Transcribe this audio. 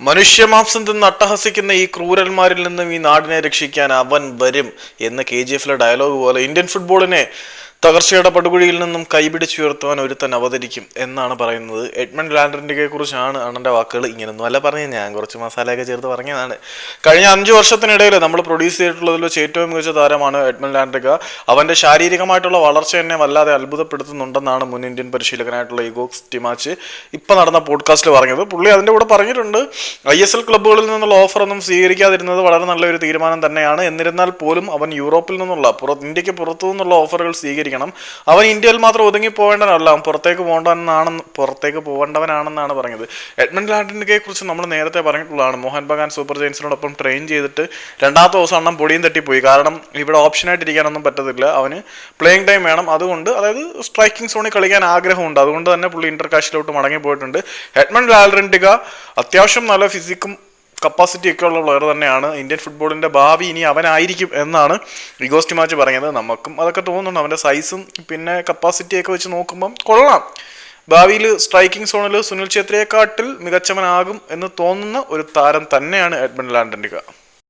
മനുഷ്യമാംസം തിന്ന് അട്ടഹസിക്കുന്ന ഈ ക്രൂരന്മാരിൽ നിന്നും ഈ നാടിനെ രക്ഷിക്കാൻ അവൻ വരും എന്ന കെ ജി എഫിലെ ഡയലോഗ് പോലെ ഇന്ത്യൻ ഫുട്ബോളിനെ തകർച്ചയുടെ പടുകുഴിയിൽ നിന്നും കൈപിടിച്ചുയർത്തുവാൻ ഒരുത്തൻ അവതരിക്കും എന്നാണ് പറയുന്നത്. എഡ്മണ്ട് ലാൻഡറിന്റെ കുറിച്ചാണ് അണ്ണന്റെ വാക്കുകൾ ഇങ്ങനൊന്നും അല്ല പറഞ്ഞത്. ഞാൻ കുറച്ച് മസാലയൊക്കെ ചേർത്ത് പറഞ്ഞതാണ്. കഴിഞ്ഞ അഞ്ച് വർഷത്തിനിടയിൽ നമ്മൾ പ്രൊഡ്യൂസ് ചെയ്തിട്ടുള്ളതിൽ വെച്ച് ഏറ്റവും മികച്ച താരമാണ് എഡ്മണ്ട് ലാൻഡ്രിക. അവന്റെ ശാരീരികമായിട്ടുള്ള വളർച്ച എന്നെ വല്ലാതെ അത്ഭുതപ്പെടുത്തുന്നുണ്ടെന്നാണ് മുൻ ഇന്ത്യൻ പരിശീലകനായിട്ടുള്ള ഇഗോക്സ് ടിമാച്ച് ഇപ്പം നടന്ന പോഡ്കാസ്റ്റിൽ പറഞ്ഞത്. പുള്ളി അതിന്റെ കൂടെ പറഞ്ഞിട്ടുണ്ട് ഐ എസ് എൽ ക്ലബ്ബുകളിൽ നിന്നുള്ള ഓഫറൊന്നും സ്വീകരിക്കാതിരുന്നത് വളരെ നല്ലൊരു തീരുമാനം തന്നെയാണ്. എന്നിരുന്നാൽ പോലും അവൻ യൂറോപ്പിൽ നിന്നുള്ള പുറ ഇന്ത്യയ്ക്ക് പുറത്തു നിന്നുള്ള ഓഫറുകൾ സ്വീകരിക്കണം അവൻ ഇന്ത്യയിൽ മാത്രം ഒതുങ്ങി പോകേണ്ടവനല്ല അവൻ പുറത്തേക്ക് പോകേണ്ടവനാണെന്ന് പുറത്തേക്ക് പോകേണ്ടവനാണെന്നാണ് പറഞ്ഞത്. എഡ്മണ്ട് ലാൻഡിനെ കുറിച്ച് നമ്മൾ നേരത്തെ പറഞ്ഞിട്ടുള്ളതാണ്. മോഹൻ ബഗാൻ സൂപ്പർ ജെയിൻസിനോടൊപ്പം ട്രെയിൻ ചെയ്തിട്ട് രണ്ടാമത്തെ ദിവസം എണ്ണം പൊടിയും തട്ടിപ്പോയി. കാരണം ഇവിടെ ഓപ്ഷനായിട്ട് ഇരിക്കാനൊന്നും പറ്റത്തില്ല. അവന് പ്ലേയിങ് ടൈം വേണം. അതുകൊണ്ട് അതായത് സ്ട്രൈക്കിംഗ് സോണിൽ കളിക്കാൻ ആഗ്രഹമുണ്ട്. അതുകൊണ്ട് തന്നെ പുള്ളി ഇന്റർ കാഷിലോട്ട് മടങ്ങി പോയിട്ടുണ്ട് എഡ്മണ്ട് ലാൽറെൻഡിക അത്യാവശ്യം നല്ല ഫിസിക്കും കപ്പാസിറ്റി ഒക്കെ ഉള്ള പ്ലെയർ തന്നെയാണ്. ഇന്ത്യൻ ഫുട്ബോളിന്റെ ഭാവി ഇനി അവനായിരിക്കും എന്നാണ് ഇഗോസ്റ്റ് മാച്ച് പറയുന്നത്. നമുക്കും അതൊക്കെ തോന്നുന്നുണ്ട്. അവന്റെ സൈസും പിന്നെ കപ്പാസിറ്റിയൊക്കെ വെച്ച് നോക്കുമ്പം കൊള്ളാം. ഭാവിയിൽ സ്ട്രൈക്കിംഗ് സോണിൽ സുനിൽ ഛേത്രിയെക്കാട്ടിൽ മികച്ചവനാകും എന്ന് തോന്നുന്ന ഒരു താരം തന്നെയാണ് എഡ്മിൻ ലാൻഡൻഡിക.